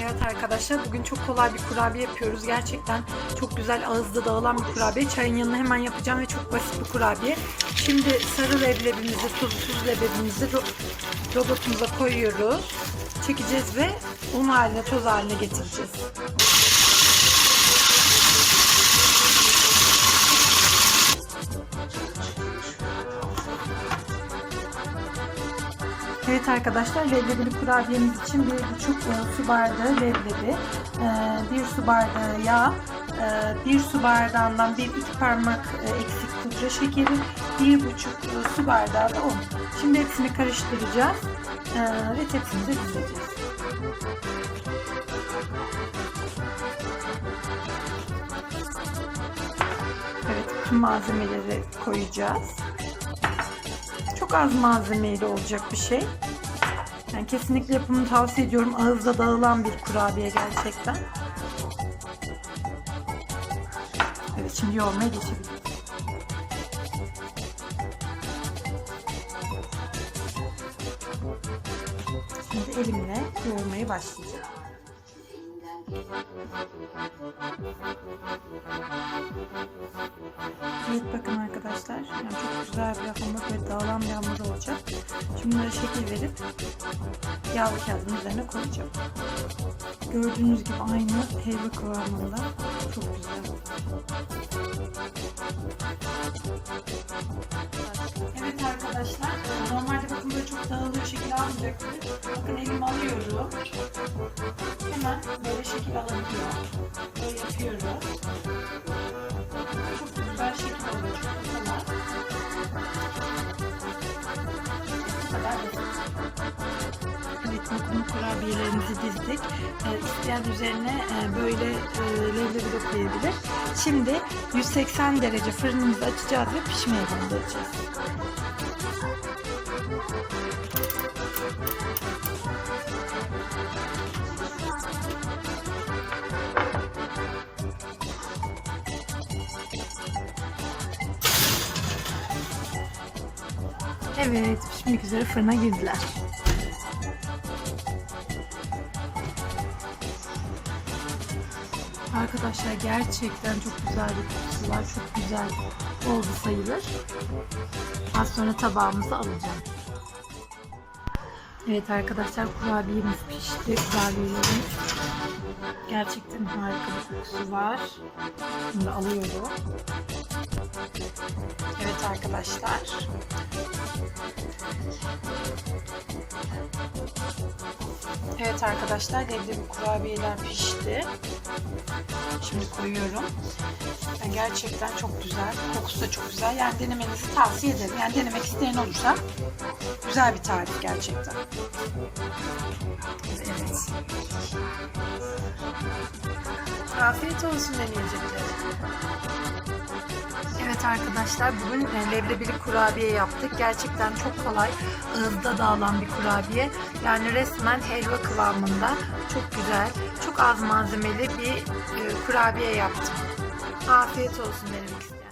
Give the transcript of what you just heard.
Evet arkadaşlar bugün çok kolay bir kurabiye yapıyoruz. Gerçekten çok güzel ağızda dağılan bir kurabiye. Çayın yanına hemen yapacağım ve çok basit bir kurabiye. Şimdi sarı leblebimizi, tuzsuz leblebimizi ro- robotumuza koyuyoruz. Çekeceğiz ve un haline, toz haline getireceğiz. Evet arkadaşlar leblebili kurabiyemiz için bir buçuk e, su bardağı leblebi, e, bir su bardağı yağ, e, bir su bardağından bir iki parmak e, eksik pudra şekeri, bir buçuk e, su bardağı da un. Şimdi hepsini karıştıracağız e, ve tepsimize dizeceğiz. Evet bütün malzemeleri koyacağız. Çok az malzemeyle olacak bir şey. Yani kesinlikle yapımını tavsiye ediyorum. Ağızda dağılan bir kurabiye gerçekten. Evet şimdi yoğurmaya geçebiliriz. Şimdi elimle yoğurmaya başlayacağım. Evet bakın arkadaşlar yani çok güzel bir hamur ve dağılan bir hamur olacak. Şimdi bunları şekil verip yağlı kağıdın üzerine koyacağım. Gördüğünüz gibi aynı helva kıvamında çok güzel. Evet arkadaşlar normalde bakın böyle çok dağılıyor şekil almayacaktır. Bakın elimi alıyorum. Lokum kurabiyelerimizi dizdik. Ee, isteyen üzerine e, böyle e, leblebi de koyabilir. Şimdi 180 derece fırınımızı açacağız ve pişmeye göndereceğiz. Evet, pişmek üzere fırına girdiler. Arkadaşlar gerçekten çok güzel bir kokusu var. Çok güzel oldu sayılır. Az sonra tabağımıza alacağım. Evet arkadaşlar kurabiyemiz pişti. Kurabiyelerimiz. Gerçekten harika bir kokusu var. Şimdi alıyorum. Evet arkadaşlar. Evet arkadaşlar leblebi kurabiyeler pişti. Şimdi koyuyorum. Yani gerçekten çok güzel. Kokusu da çok güzel. Yani denemenizi tavsiye ederim. Yani denemek isteyen olursa güzel bir tarif gerçekten. Evet. Afiyet olsun deneyecekler. Evet arkadaşlar bugün e, leblebili kurabiye yaptık. Gerçekten çok kolay ağızda dağılan bir kurabiye. Yani resmen helva kıvamında çok güzel, çok az malzemeli bir e, kurabiye yaptım. Afiyet olsun demek istedim.